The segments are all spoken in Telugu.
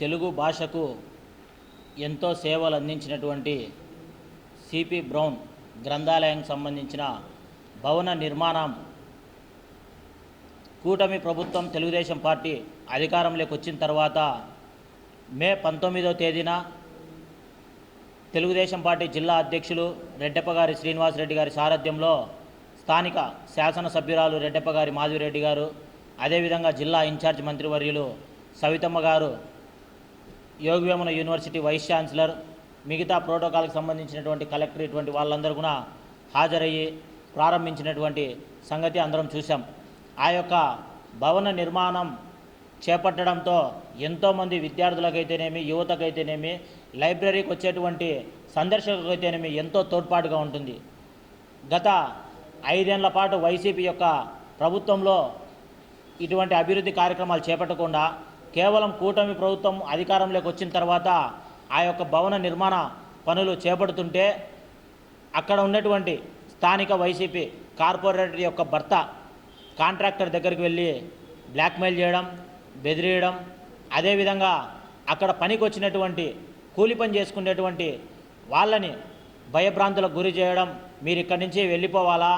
తెలుగు భాషకు ఎంతో సేవలు అందించినటువంటి సిపి బ్రౌన్ గ్రంథాలయానికి సంబంధించిన భవన నిర్మాణం కూటమి ప్రభుత్వం తెలుగుదేశం పార్టీ అధికారంలోకి వచ్చిన తర్వాత మే పంతొమ్మిదవ తేదీన తెలుగుదేశం పార్టీ జిల్లా అధ్యక్షులు రెడ్డప్ప గారి శ్రీనివాసరెడ్డి గారి సారథ్యంలో స్థానిక శాసనసభ్యురాలు రెడ్డప్ప గారి మాధవిరెడ్డి గారు అదేవిధంగా జిల్లా ఇన్ఛార్జ్ మంత్రివర్యులు సవితమ్మ గారు యోగవేమన యూనివర్సిటీ వైస్ ఛాన్సలర్ మిగతా ప్రోటోకాల్కి సంబంధించినటువంటి కలెక్టర్ ఇటువంటి వాళ్ళందరూ కూడా హాజరయ్యి ప్రారంభించినటువంటి సంగతి అందరం చూసాం ఆ యొక్క భవన నిర్మాణం చేపట్టడంతో ఎంతోమంది విద్యార్థులకైతేనేమి యువతకైతేనేమి లైబ్రరీకి వచ్చేటువంటి సందర్శకులకైతేనేమి ఎంతో తోడ్పాటుగా ఉంటుంది. గత ఐదేళ్ళ పాటు వైసీపీ యొక్క ప్రభుత్వంలో ఇటువంటి అభివృద్ధి కార్యక్రమాలు చేపట్టకుండా కేవలం కూటమి ప్రభుత్వం అధికారంలోకి వచ్చిన తర్వాత ఆ యొక్క భవన నిర్మాణ పనులు చేపడుతుంటే అక్కడ ఉన్నటువంటి స్థానిక వైసీపీ కార్పొరేటర్ యొక్క భర్త కాంట్రాక్టర్ దగ్గరికి వెళ్ళి బ్లాక్మెయిల్ చేయడం బెదిరియడం అదేవిధంగా అక్కడ పనికి వచ్చినటువంటి కూలి పని చేసుకునేటువంటి వాళ్ళని భయభ్రాంతులకు గురి చేయడం మీరు ఇక్కడి నుంచి వెళ్ళిపోవాలా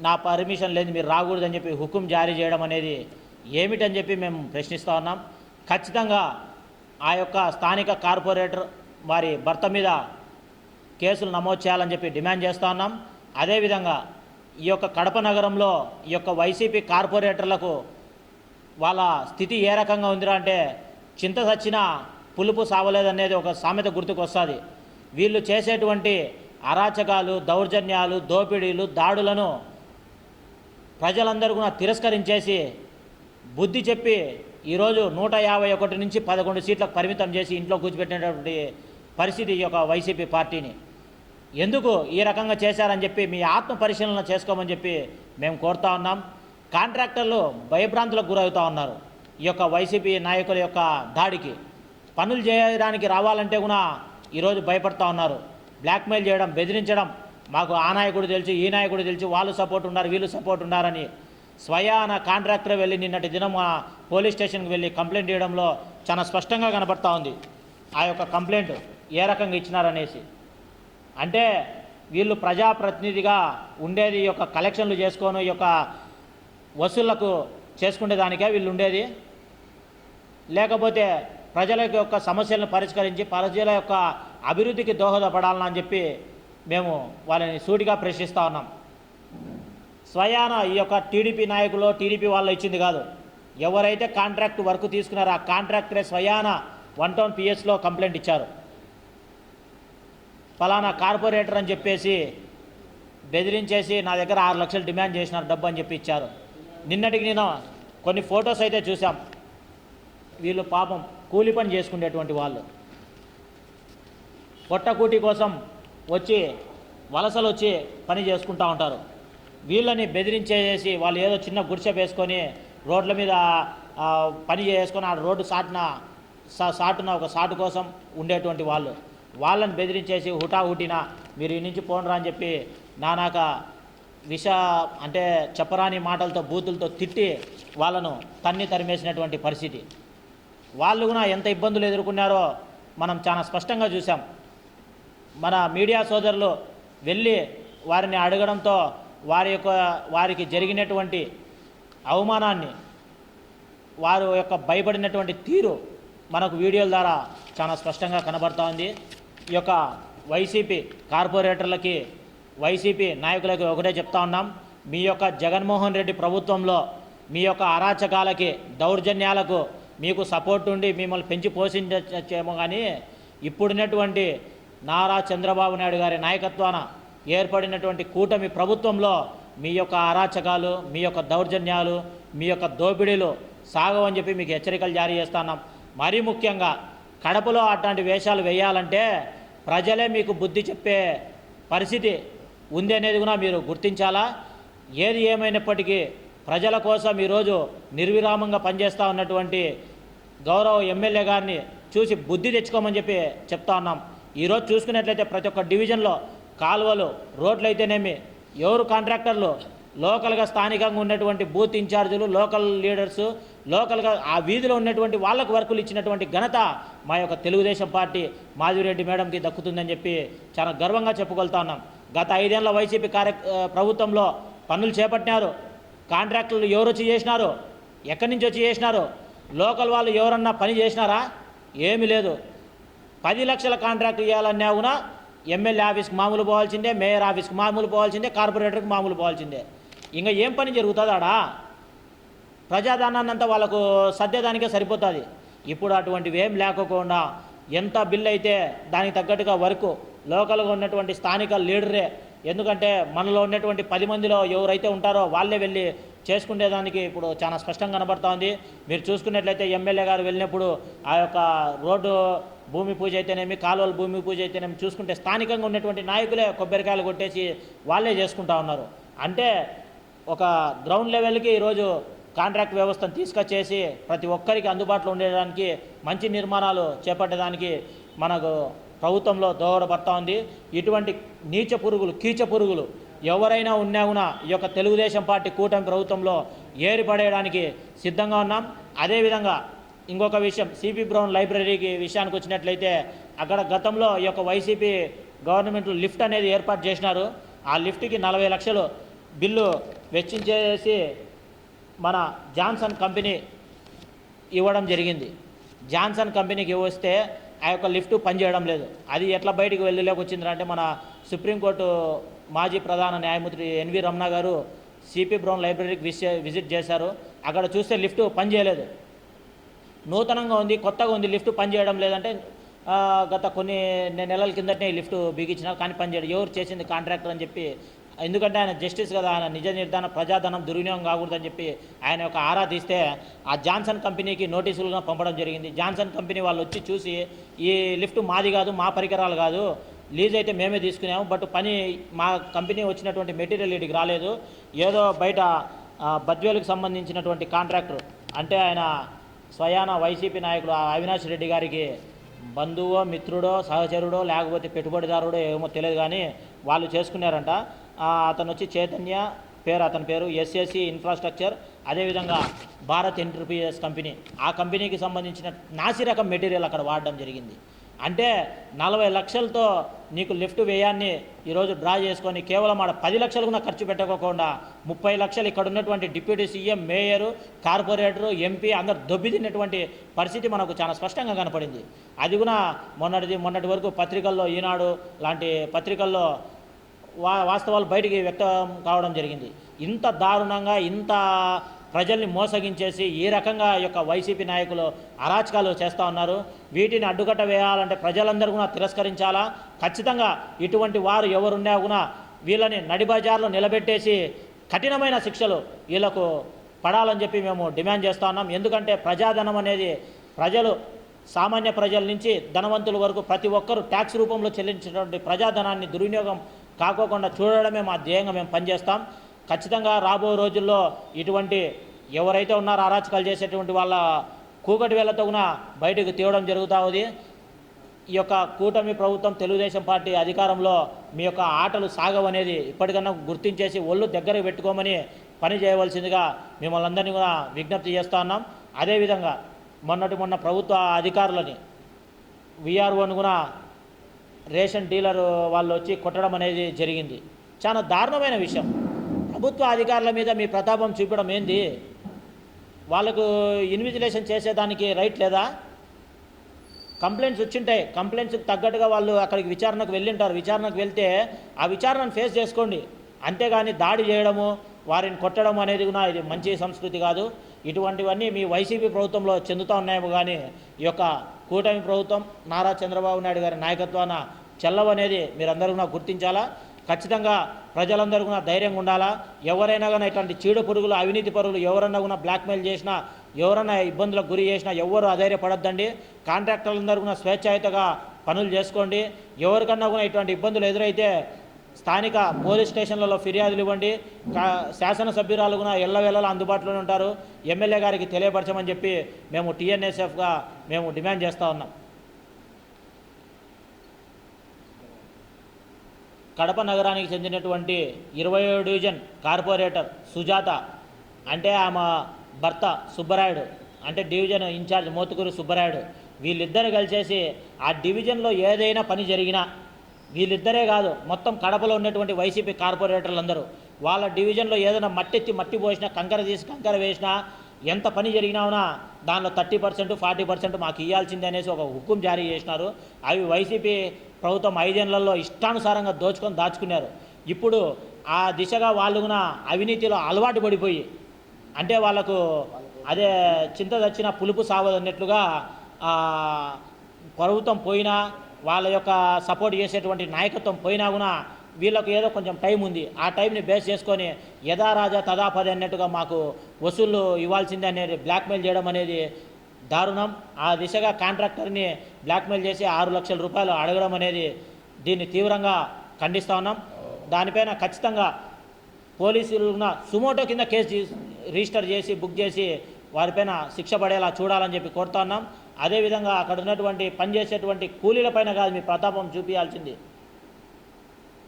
నా పర్మిషన్ లేదు మీరు రాకూడదని చెప్పి హుకుం జారీ చేయడం అనేది ఏమిటని చెప్పి మేము ప్రశ్నిస్తూ ఉన్నాం. ఖచ్చితంగా ఆ యొక్క స్థానిక కార్పొరేటర్ వారి భర్త మీద కేసులు నమోదు చేయాలని చెప్పి డిమాండ్ చేస్తూ ఉన్నాం. అదేవిధంగా ఈ యొక్క కడప నగరంలో ఈ యొక్క వైసీపీ కార్పొరేటర్లకు వాళ్ళ స్థితి ఏ రకంగా ఉందిరా అంటే చింత సచ్చిన పులుపు సావలేదనేది ఒక సామెత గుర్తుకు వస్తుంది వీళ్ళు చేసేటువంటి అరాచకాలు దౌర్జన్యాలు దోపిడీలు దాడులను ప్రజలందరూ కూడా తిరస్కరించేసి బుద్ధి చెప్పి ఈరోజు నూట యాభై ఒకటి నుంచి పదకొండు సీట్లకు పరిమితం చేసి ఇంట్లో కూర్చోబెట్టినటువంటి పరిస్థితి ఈ యొక్క వైసీపీ పార్టీని. ఎందుకు ఈ రకంగా చేశారని చెప్పి మీ ఆత్మ పరిశీలన చేసుకోమని చెప్పి మేము కోరుతా ఉన్నాం. కాంట్రాక్టర్లు భయభ్రాంతులకు గురవుతూ ఉన్నారు ఈ యొక్క వైసీపీ నాయకుల యొక్క దాడికి. పనులు చేయడానికి రావాలంటే కూడా ఈరోజు భయపడతా ఉన్నారు. బ్లాక్మెయిల్ చేయడం బెదిరించడం మాకు ఆ నాయకుడు తెలుసు ఈ నాయకుడు తెలుసు వాళ్ళు సపోర్ట్ ఉన్నారు వీళ్ళు సపోర్ట్ ఉన్నారని స్వయాన కాంట్రాక్టర్ వెళ్ళి నిన్నటి దినం ఆ పోలీస్ స్టేషన్కి వెళ్ళి కంప్లైంట్ చేయడంలో చాలా స్పష్టంగా కనపడతా ఉంది. ఆ యొక్క కంప్లైంట్ ఏ రకంగా ఇచ్చినారనేసి. అంటే వీళ్ళు ప్రజాప్రతినిధిగా ఉండేది ఈ యొక్క కలెక్షన్లు చేసుకొని ఈ యొక్క వసూళ్ళకు చేసుకునే దానికే వీళ్ళు ఉండేది. లేకపోతే ప్రజల యొక్క సమస్యలను పరిష్కరించి ప్రజల యొక్క అభివృద్ధికి దోహదపడాలని చెప్పి మేము వాళ్ళని సూటిగా ప్రశ్నిస్తూ ఉన్నాం. స్వయాన ఈ యొక్క టీడీపీ నాయకులు టీడీపీ వాళ్ళు ఇచ్చింది కాదు. ఎవరైతే కాంట్రాక్ట్ వర్క్ తీసుకున్నారో ఆ కాంట్రాక్టరే స్వయాన వన్ టౌన్ పిఎస్లో కంప్లైంట్ ఇచ్చారు. ఫలానా కార్పొరేటర్ అని చెప్పేసి బెదిరించేసి నా దగ్గర ఆరు లక్షలు డిమాండ్ చేసినారు డబ్బు అని చెప్పి ఇచ్చారు. నిన్నటికి నేను కొన్ని ఫొటోస్ అయితే చూసాం వీళ్ళు పాపం కూలి పని చేసుకునేటువంటి వాళ్ళు. పొట్టకూటి కోసం వచ్చి వలసలు వచ్చి పని చేసుకుంటూ ఉంటారు. వీళ్ళని బెదిరించేసి వాళ్ళు ఏదో చిన్న గుడిసె వేసుకొని రోడ్ల మీద పని చేసుకొని ఆ రోడ్డు సాటున సా- సాటున ఒక సాటు కోసం ఉండేటువంటి వాళ్ళు. వాళ్ళని బెదిరించేసి హుటాహుటిన మీరు ఈ నుంచి పోనరా అని చెప్పి నానాక విష అంటే చెప్పరాని మాటలతో బూతులతో తిట్టి వాళ్ళను తన్ని తరిమేసినటువంటి పరిస్థితి. వాళ్ళు కూడా ఎంత ఇబ్బందులు ఎదుర్కొన్నారో మనం చాలా స్పష్టంగా చూసాం మన మీడియా సోదరులు వెళ్ళి వారిని అడగడంతో వారి యొక్క వారికి జరిగినటువంటి అవమానాన్ని వారు యొక్క భయపడినటువంటి తీరు మనకు వీడియోల ద్వారా చాలా స్పష్టంగా కనబడుతూ ఉంది ఈ యొక్క వైసీపీ కార్పొరేటర్లకి వైసీపీ నాయకులకి ఒకటే చెప్తా ఉన్నాం. మీ యొక్క జగన్మోహన్ రెడ్డి ప్రభుత్వంలో మీ యొక్క అరాచకాలకి దౌర్జన్యాలకు మీకు సపోర్ట్ ఉండి మిమ్మల్ని పెంచి పోషించేమో కానీ ఇప్పుడున్నటువంటి నారా చంద్రబాబు నాయుడు గారి నాయకత్వాన ఏర్పడినటువంటి కూటమి ప్రభుత్వంలో మీ యొక్క అరాచకాలు మీ యొక్క దౌర్జన్యాలు మీ యొక్క దోపిడీలు సాగవని చెప్పి మీకు హెచ్చరికలు జారీ చేస్తున్నాం మరీ ముఖ్యంగా కడపలో అట్లాంటి వేషాలు వేయాలంటే ప్రజలే మీకు బుద్ధి చెప్పే పరిస్థితి ఉంది అనేది కూడా మీరు గుర్తించాలా? ఏది ఏమైనప్పటికీ ప్రజల కోసం ఈరోజు నిర్విరామంగా పనిచేస్తూ ఉన్నటువంటి గౌరవ ఎమ్మెల్యే గారిని చూసి బుద్ధి తెచ్చుకోమని చెప్పి చెప్తా ఉన్నాం. ఈరోజు చూసుకున్నట్లయితే ప్రతి ఒక్క డివిజన్లో కాలువలు రోడ్లు అయితేనేమి ఎవరు కాంట్రాక్టర్లు? లోకల్గా స్థానికంగా ఉన్నటువంటి బూత్ ఇన్ఛార్జీలు లోకల్ లీడర్స్ లోకల్గా ఆ వీధిలో ఉన్నటువంటి వాళ్ళకు వర్కులు ఇచ్చినటువంటి ఘనత మా యొక్క తెలుగుదేశం పార్టీ మాధురెడ్డి మేడంకి దక్కుతుందని చెప్పి చాలా గర్వంగా చెప్పుకొలుతా ఉన్నాం. గత ఐదేళ్ళ వైసీపీ కార్య ప్రభుత్వంలో పనులు చేపట్టినారు. కాంట్రాక్టులు ఎవరు వచ్చి చేసినారు? ఎక్కడి నుంచి వచ్చి చేసినారు? లోకల్ వాళ్ళు ఎవరన్నా పని చేసినారా? ఏమీ లేదు. పది లక్షల కాంట్రాక్ట్ ఇవ్వాలన్నా కూడా ఎమ్మెల్యే ఆఫీస్కి మామూలు పోవాల్సిందే మేయర్ ఆఫీస్కి మామూలు పోవాల్సిందే కార్పొరేటర్కి మామూలు పోవాల్సిందే. ఇంకా ఏం పని జరుగుతుంది ఆడ అంతా వాళ్ళకు సద్యదానికే సరిపోతుంది. ఇప్పుడు అటువంటివి ఏం లేకోకుండా ఎంత బిల్ అయితే దానికి తగ్గట్టుగా వర్క్ లోకల్గా ఉన్నటువంటి స్థానిక లీడరే ఎందుకంటే మనలో ఉన్నటువంటి పది మందిలో ఎవరైతే ఉంటారో వాళ్ళే వెళ్ళి చేసుకునేదానికి ఇప్పుడు చాలా స్పష్టంగా కనబడుతోంది. మీరు చూసుకున్నట్లయితే ఎమ్మెల్యే గారు వెళ్ళినప్పుడు ఆ యొక్క రోడ్డు భూమి పూజ అయితేనేమి కాలువల భూమి పూజ అయితేనేమి చూసుకుంటే స్థానికంగా ఉన్నటువంటి నాయకులే కొబ్బరికాయలు కొట్టేసి వాళ్ళే చేసుకుంటా ఉన్నారు. అంటే ఒక గ్రౌండ్ లెవెల్కి ఈరోజు కాంట్రాక్ట్ వ్యవస్థను తీసుకొచ్చేసి ప్రతి ఒక్కరికి అందుబాటులో ఉండేదానికి మంచి నిర్మాణాలు చేపట్టడానికి మనకు ప్రభుత్వంలో దోహదపడతా ఉంది. ఇటువంటి నీచ పురుగులు కీచ పురుగులు ఎవరైనా ఉన్నా కూడా ఈ యొక్క తెలుగుదేశం పార్టీ కూటమి ప్రభుత్వంలో ఏరిపడేయడానికి సిద్ధంగా ఉన్నాం. అదేవిధంగా ఇంకొక విషయం సిపి బ్రౌన్ లైబ్రరీకి విషయానికి వచ్చినట్లయితే అక్కడ గతంలో ఈ యొక్క వైసీపీ గవర్నమెంట్ లిఫ్ట్ అనేది ఏర్పాటు చేసినారు. ఆ లిఫ్ట్కి నలభై లక్షలు బిల్లు వెచ్చించేసి మన జాన్సన్ కంపెనీ ఇవ్వడం జరిగింది. జాన్సన్ కంపెనీకి వస్తే ఆ యొక్క లిఫ్ట్ పనిచేయడం లేదు. అది ఎట్లా బయటికి వెళ్ళలేకొచ్చిందంటే మన సుప్రీంకోర్టు మాజీ ప్రధాన న్యాయమూర్తి ఎన్వి రమణ గారు సిపి బ్రౌన్ లైబ్రరీకి విసి విజిట్ చేశారు. అక్కడ చూస్తే లిఫ్ట్ పనిచేయలేదు నూతనంగా ఉంది కొత్తగా ఉంది లిఫ్ట్ పనిచేయడం లేదంటే గత కొన్ని నెలల కిందటనే లిఫ్ట్ బిగించినా కానీ పనిచేయడం ఎవరు చేసింది కాంట్రాక్టర్ అని చెప్పి ఎందుకంటే ఆయన జస్టిస్ కదా ఆయన నిజ నిర్ధారణ ప్రజాధనం దుర్వినియోగం కాకూడదని చెప్పి ఆయన యొక్క ఆరా తీస్తే ఆ జాన్సన్ కంపెనీకి నోటీసులుగా పంపడం జరిగింది. జాన్సన్ కంపెనీ వాళ్ళు వచ్చి చూసి ఈ లిఫ్ట్ మాది కాదు మా పరికరాలు కాదు లీజ్ అయితే మేమే తీసుకున్నాము బట్ పని మా కంపెనీ వచ్చినటువంటి మెటీరియల్ ఇడికి రాలేదు. ఏదో బయట బద్వేలకు సంబంధించినటువంటి కాంట్రాక్టర్ అంటే ఆయన స్వయాన వైసీపీ నాయకుడు ఆ అవినాష్ రెడ్డి గారికి బంధువో మిత్రుడో సహచరుడో లేకపోతే పెట్టుబడిదారుడో ఏమో తెలియదు కానీ వాళ్ళు చేసుకున్నారంట. అతను వచ్చి చైతన్య పేరు అతని పేరు ఎస్ఎస్సి ఇన్ఫ్రాస్ట్రక్చర్ అదేవిధంగా భారత్ ఎంటర్ప్రైజెస్ కంపెనీ. ఆ కంపెనీకి సంబంధించిన నాసి రకం మెటీరియల్ అక్కడ వాడడం జరిగింది. అంటే నలభై లక్షలతో నీకు లిఫ్ట్ వ్యయాన్ని ఈరోజు డ్రా చేసుకొని కేవలం ఆడ పది లక్షలు కూడా ఖర్చు పెట్టకోకుండా ముప్పై లక్షలు ఇక్కడ ఉన్నటువంటి deputy CM mayor corporator MP అందరు దొబ్బితిన్నటువంటి పరిస్థితి మనకు చాలా స్పష్టంగా కనపడింది. అది కూడా మొన్నటిది మొన్నటి వరకు పత్రికల్లో ఈనాడు లాంటి పత్రికల్లో వా వాస్తవాలు బయటికి వ్యక్తం కావడం జరిగింది. ఇంత దారుణంగా ఇంత ప్రజల్ని మోసగించేసి ఈ రకంగా యొక్క వైసీపీ నాయకులు అరాచకాలు చేస్తూ ఉన్నారు. వీటిని అడ్డుకట్ట వేయాలంటే ప్రజలందరూ కూడా తిరస్కరించాలా? ఖచ్చితంగా ఇటువంటి వారు ఎవరున్నా కూడా వీళ్ళని నడిబజార్లో నిలబెట్టేసి కఠినమైన శిక్షలు వీళ్ళకు పడాలని చెప్పి మేము డిమాండ్ చేస్తూ ఉన్నాం. ఎందుకంటే ప్రజాధనం అనేది ప్రజలు సామాన్య ప్రజల నుంచి ధనవంతుల వరకు ప్రతి ఒక్కరూ ట్యాక్స్ రూపంలో చెల్లించినటువంటి ప్రజాధనాన్ని దుర్వినియోగం కాకోకుండా చూడడమే మా ధ్యేయంగా మేము పనిచేస్తాం. ఖచ్చితంగా రాబో రోజుల్లో ఇటువంటి ఎవరైతే ఉన్నారో అరాచకాలు చేసేటువంటి వాళ్ళ కూకటి వేళ్ళతో కూడా బయటకు తీయడం జరుగుతూ ఉంది. ఈ యొక్క కూటమి ప్రభుత్వం తెలుగుదేశం పార్టీ అధికారంలో మీ యొక్క ఆటలు సాగవనేది ఇప్పటికన్నా గుర్తించేసి ఒళ్ళు దగ్గర పెట్టుకోమని పని చేయవలసిందిగా మిమ్మల్ని అందరినీ కూడా విజ్ఞప్తి చేస్తూ ఉన్నాం. అదేవిధంగా మొన్నటి మొన్న ప్రభుత్వ అధికారులని విఆర్ఓను కూడా రేషన్ డీలర్ వాళ్ళు వచ్చి కొట్టడం అనేది జరిగింది. చాలా దారుణమైన విషయం. ప్రభుత్వ అధికారుల మీద మీ ప్రతాపం చూపడం ఏంది? వాళ్ళకు ఇన్విజిలేషన్ చేసేదానికి రైట్ లేదా? కంప్లైంట్స్ వచ్చింటాయి కంప్లైంట్స్కి తగ్గట్టుగా వాళ్ళు అక్కడికి విచారణకు వెళ్ళింటారు. విచారణకు వెళ్తే ఆ విచారణను ఫేస్ చేసుకోండి. అంతేగాని దాడి చేయడము వారిని కొట్టడం అనేది కూడా ఇది మంచి సంస్కృతి కాదు. ఇటువంటివన్నీ మీ వైసీపీ ప్రభుత్వంలో చెందుతూ ఉన్నాయేమో కానీ ఈ యొక్క కూటమి ప్రభుత్వం నారా చంద్రబాబు నాయుడు గారి నాయకత్వాన చెల్లవనేది మీరందరూ కూడా గుర్తించాలా? ఖచ్చితంగా ప్రజలందరూ కూడా ధైర్యంగా ఉండాలా? ఎవరైనా కానీ ఇట్లాంటి చీడ పురుగులు అవినీతి పరుగులు ఎవరన్నా కూడా బ్లాక్మెయిల్ చేసినా ఎవరన్నా ఇబ్బందులకు గురి చేసినా ఎవరు అధైర్యపడద్దండి. కాంట్రాక్టర్లందరూ కూడా స్వేచ్ఛాయుతగా పనులు చేసుకోండి. ఎవరికన్నా కూడా ఇటువంటి ఇబ్బందులు ఎదురైతే స్థానిక పోలీస్ స్టేషన్లలో ఫిర్యాదులు ఇవ్వండి. కా- శాసనసభ్యురాలు కూడా ఎల్లవేళలా అందుబాటులోనే ఉంటారు. ఎమ్మెల్యే గారికి తెలియపరచమని చెప్పి మేము టీఎన్ఎస్ఎఫ్గా మేము డిమాండ్ చేస్తూ ఉన్నాం. కడప నగరానికి చెందినటువంటి ఇరవై డివిజన్ కార్పొరేటర్ సుజాత అంటే ఆమె భర్త సుబ్బరాయుడు అంటే డివిజన్ ఇన్ఛార్జ్ మోతుకూరు సుబ్బరాయుడు వీళ్ళిద్దరు కలిసేసి ఆ డివిజన్లో ఏదైనా పని జరిగినా వీళ్ళిద్దరే కాదు మొత్తం కడపలో ఉన్నటువంటి వైసీపీ కార్పొరేటర్లందరూ వాళ్ళ డివిజన్లో ఏదైనా మట్టెత్తి మట్టి పోసినా కంకర తీసి కంకర వేసినా ఎంత పని జరిగినావునా దానిలో థర్టీ పర్సెంట్ ఫార్టీ పర్సెంట్ మాకు ఇవ్వాల్సిందే అనేసి ఒక హుక్కుం జారీ చేసినారు. అవి వైసీపీ ప్రభుత్వం ఐదేళ్ళలో ఇష్టానుసారంగా దోచుకొని దాచుకున్నారు. ఇప్పుడు ఆ దిశగా వాళ్ళు కూడా అవినీతిలో అలవాటు పడిపోయి అంటే వాళ్ళకు అదే చింత తెచ్చిన పులుపు సావదు అన్నట్లుగా ప్రభుత్వం పోయినా వాళ్ళ యొక్క సపోర్ట్ చేసేటువంటి నాయకత్వం పోయినా కూడా వీళ్ళకు ఏదో కొంచెం టైం ఉంది. ఆ టైంని బేస్ చేసుకొని యథారాజా తదాపది అన్నట్టుగా మాకు వసూళ్ళు ఇవ్వాల్సిందే అనేది బ్లాక్మెయిల్ చేయడం అనేది దారుణం. ఆ దిశగా కాంట్రాక్టర్ని బ్లాక్మెయిల్ చేసి ఆరు లక్షల రూపాయలు అడగడం అనేది దీన్ని తీవ్రంగా ఖండిస్తూ ఉన్నాం. దానిపైన ఖచ్చితంగా పోలీసులు ఉన్న సుమోటో కింద కేసు రిజిస్టర్ చేసి బుక్ చేసి వారిపైన శిక్ష పడేలా చూడాలని చెప్పి కోరుతా ఉన్నాం. అదేవిధంగా అక్కడ ఉన్నటువంటి పనిచేసేటువంటి కూలీలపైన కాదు మీ ప్రతాపం చూపించాల్సింది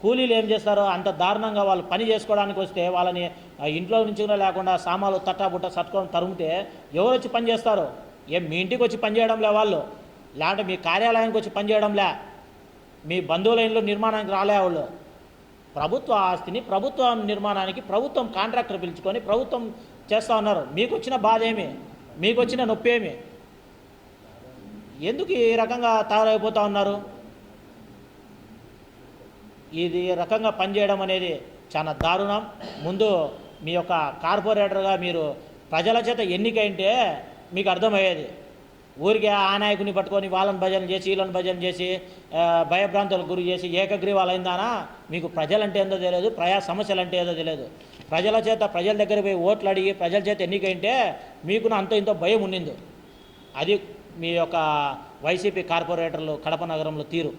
కూలీలు ఏం చేస్తారో అంత దారుణంగా వాళ్ళు పని చేసుకోవడానికి వస్తే వాళ్ళని ఇంట్లో నుంచి కూడా లేకుండా సామాన్లు తట్టాబుట్ట సట్టుకొని తరుముతే ఎవరు వచ్చి పని చేస్తారో? ఏం మీ ఇంటికి వచ్చి పనిచేయడంలే వాళ్ళు? లేదంటే మీ కార్యాలయానికి వచ్చి పనిచేయడంలే మీ బంధువుల ఇంట్లో నిర్మాణానికి రాలే వాళ్ళు? ప్రభుత్వ ఆస్తిని ప్రభుత్వం నిర్మాణానికి ప్రభుత్వం కాంట్రాక్టర్ పిలుచుకొని ప్రభుత్వం చేస్తూ ఉన్నారు. మీకు వచ్చిన బాధ ఏమి? మీకు వచ్చిన నొప్పి ఏమి? ఎందుకు ఈ రకంగా తయారైపోతూ ఉన్నారు? ఇది రకంగా పనిచేయడం అనేది చాలా దారుణం. ముందు మీ యొక్క కార్పొరేటర్గా మీరు ప్రజల చేత ఎన్నికైంటే మీకు అర్థమయ్యేది. ఊరికే ఆ నాయకుని పట్టుకొని వాళ్ళని భజన చేసి వీళ్ళని భజన చేసి భయభ్రాంతులకు గురి చేసి ఏకగ్రీవాలైందానా? మీకు ప్రజలంటే ఏందో తెలియదు ప్రజా సమస్యలు అంటే ఏదో తెలియదు. ప్రజల చేత ప్రజల దగ్గర పోయి ఓట్లు అడిగి ప్రజల చేత ఎన్నికైంటే మీకు అంత ఇంతో భయం ఉండింది అది మీ యొక్క వైసీపీ కార్పొరేటర్లు కడప నగరంలో తీరు.